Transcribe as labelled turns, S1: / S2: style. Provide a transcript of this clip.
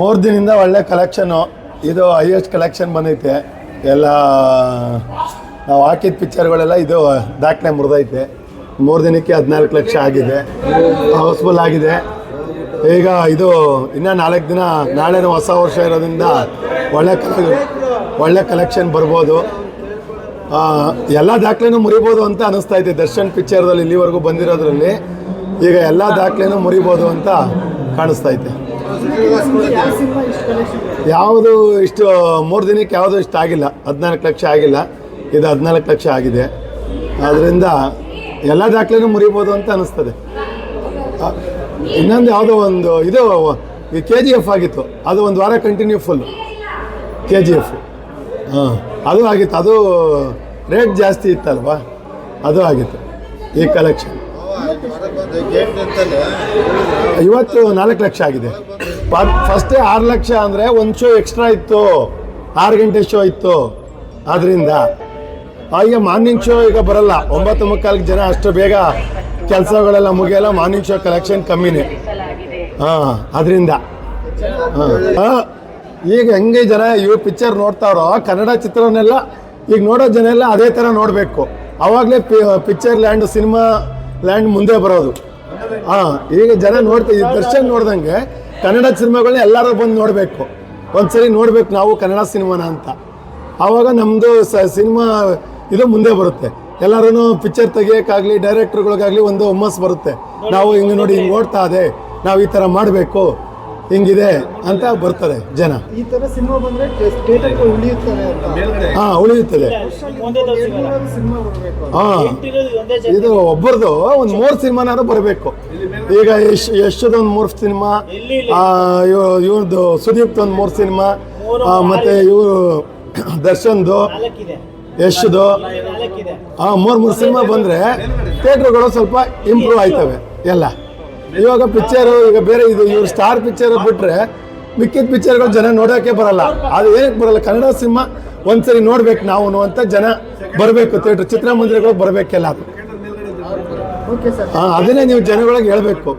S1: ಮೂರು ದಿನದಿಂದ ಒಳ್ಳೆ ಕಲೆಕ್ಷನು ಇದು ಹೈಯೆಸ್ಟ್ ಕಲೆಕ್ಷನ್ ಬಂದೈತೆ. ಎಲ್ಲ, ನಾವು ಹಾಕಿದ ಪಿಕ್ಚರ್ಗಳೆಲ್ಲ ಇದು ದಾಖಲೆ ಮುರಿದೈತೆ. ಮೂರು ದಿನಕ್ಕೆ ಹದಿನಾಲ್ಕು ಲಕ್ಷ ಆಗಿದೆ. ಹೌಸ್ಫುಲ್ ಆಗಿದೆ. ಈಗ ಇದು ಇನ್ನೂ ನಾಲ್ಕು ದಿನ, ನಾಳೆನೂ ಹೊಸ ವರ್ಷ ಇರೋದ್ರಿಂದ ಒಳ್ಳೆ ಕಲೆ ಒಳ್ಳೆ ಕಲೆಕ್ಷನ್ ಬರ್ಬೋದು. ಎಲ್ಲ ದಾಖಲೆನೂ ಮುರಿಬೋದು ಅಂತ ಅನಿಸ್ತಾ ಇದೆ. ದರ್ಶನ್ ಪಿಕ್ಚರ್ದಲ್ಲಿ ಇಲ್ಲಿವರೆಗೂ ಬಂದಿರೋದ್ರಲ್ಲಿ. ಈಗ ಎಲ್ಲ ದಾಖಲೆನೂ ಮುರಿಬೋದು ಅಂತ ಕಾಣಿಸ್ತಾ ಐತೆ ಯಾವುದು ಇಷ್ಟು, ಮೂರು ದಿನಕ್ಕೆ ಯಾವುದು ಇಷ್ಟು ಆಗಿಲ್ಲ. ಹದಿನಾಲ್ಕು ಲಕ್ಷ ಆಗಿಲ್ಲ. ಇದು ಹದಿನಾಲ್ಕು ಲಕ್ಷ ಆಗಿದೆ. ಆದ್ದರಿಂದ ಎಲ್ಲ ದಾಖಲೆನೂ ಮುರಿಬೋದು ಅಂತ ಅನಿಸ್ತದೆ. ಇನ್ನೊಂದು ಯಾವುದೋ ಒಂದು, ಇದು ಕೆ ಜಿ ಎಫ್ ಆಗಿತ್ತು. ಅದು ಒಂದು ವಾರ continue full K G F ಹಾಂ, ಅದು ಆಗಿತ್ತು. ಅದು ರೇಟ್ ಜಾಸ್ತಿ ಇತ್ತಲ್ವಾ? ಅದು ಆಗಿತ್ತು. ಈ ಕಲೆಕ್ಷನ್ ಇವತ್ತು ನಾಲ್ಕು ಲಕ್ಷ ಆಗಿದೆ. ಫಸ್ಟೇ ಆರು ಲಕ್ಷ ಅಂದರೆ ಒಂದು ಶೋ ಎಕ್ಸ್ಟ್ರಾ ಇತ್ತು. ಆರು ಗಂಟೆ ಶೋ ಇತ್ತು. ಅದರಿಂದ ಈಗ ಮಾರ್ನಿಂಗ್ ಶೋ ಈಗ ಬರಲ್ಲ. ಒಂಬತ್ತು ಮುಕ್ಕಾಲ್ಗೆ ಜನ ಅಷ್ಟು ಬೇಗ ಕೆಲಸಗಳೆಲ್ಲ ಮುಗಿಯಲ್ಲ ಮಾರ್ನಿಂಗ್ ಶೋ ಕಲೆಕ್ಷನ್ ಕಮ್ಮಿನೇ. ಹಾಂ ಅದರಿಂದ ಈಗ ಹೆಂಗೆ ಜನ ಇವ್ ಪಿಕ್ಚರ್ ನೋಡ್ತಾರೋ ಕನ್ನಡ ಚಿತ್ರನೆಲ್ಲ ಈಗ ನೋಡೋ ಜನ ಎಲ್ಲ ಅದೇ ಥರ ನೋಡಬೇಕು. ಆವಾಗಲೇ ಪಿಕ್ಚರ್ ಲ್ಯಾಂಡ್ ಸಿನಿಮಾ ಲ್ಯಾಂಡ್ ಮುಂದೆ ಬರೋದು. ಹಾಂ, ಈಗ ಜನ ನೋಡ್ತಾ ದರ್ಶನ್ ನೋಡ್ದಂಗೆ ಕನ್ನಡ ಸಿನಿಮಾಗಳನ್ನ ಎಲ್ಲರೂ ಬಂದು ನೋಡಬೇಕು. ಒಂದ್ಸರಿ ನೋಡ್ಬೇಕು ನಾವು ಕನ್ನಡ ಸಿನಿಮಾನ ಅಂತ. ಆವಾಗ ನಮ್ಮದು ಸ ಸಿನಿಮಾ ಇದು ಮುಂದೆ ಬರುತ್ತೆ. ಎಲ್ಲರೂ ಪಿಕ್ಚರ್ ತೆಗಿಯೋಕ್ಕಾಗಲಿ ಡೈರೆಕ್ಟರ್ಗಳಿಗಾಗಲಿ ಒಂದು ಹುಮ್ಮಸ್ ಬರುತ್ತೆ. ನಾವು ಹಿಂಗೆ ನೋಡಿ. ಹಿಂಗೆ ಓಡ್ತಾ ಇದೆ. ನಾವು ಈ ಥರ ಮಾಡಬೇಕು. ಹಿಂಗಿದೆ ಅಂತ ಬರ್ತಾರೆ ಜನ.
S2: ಈ ತರ ಸಿನಿಮಾ ಬಂದ್ರೆ ಉಳಿಯುತ್ತದೆ ಅಂತ.
S1: ಹಾಂ ಉಳಿಯುತ್ತದೆ. ಹಾಂ ಇದು ಒಬ್ಬರದು ಒಂದು ಮೂರು ಸಿನಿಮಾನಾದ್ರು ಬರಬೇಕು. ಈಗ ಯಶ್ ಯಶದ ಒಂದು ಮೂರು ಸಿನಿಮಾ ಇವ್ರದ್ದು ಸುದೀಪ್ ಒಂದು ಮೂರು ಸಿನಿಮಾ ಮತ್ತೆ ಇವರು ದರ್ಶನ್ದು ಯಶ್ದು ಹಾ ಮೂರು ಮೂರು ಸಿನಿಮಾ ಬಂದ್ರೆ ಥಿಯೇಟರ್ಗಳು ಸ್ವಲ್ಪ ಇಂಪ್ರೂವ್ ಆಯ್ತವೆ ಎಲ್ಲ. ಇವಾಗ ಪಿಕ್ಚರ್ ಈಗ ಬೇರೆ ಇದು ಇವ್ರು ಸ್ಟಾರ್ ಪಿಕ್ಚರ್ ಬಿಟ್ರೆ ಮಿಕ್ಕಿದ ಪಿಕ್ಚರ್ಗಳು ಜನ ನೋಡೋಕೆ ಬರಲ್ಲ. ಅದು ಏನಕ್ಕೆ ಬರಲ್ಲ? ಕನ್ನಡ ಸಿನಿಮಾ ಒಂದ್ಸರಿ ನೋಡ್ಬೇಕು ನಾವು ಅಂತ ಜನ ಬರಬೇಕು ಥಿಯೇಟ್ರ್ ಚಿತ್ರಮಂದಿರಗಳಿಗೆ ಬರಬೇಕೆಲ್ಲ
S2: ಓಕೆ ಸರ್
S1: ಅದನ್ನೇ ನೀವು ಜನಗಳಿಗೆ ಹೇಳಬೇಕು.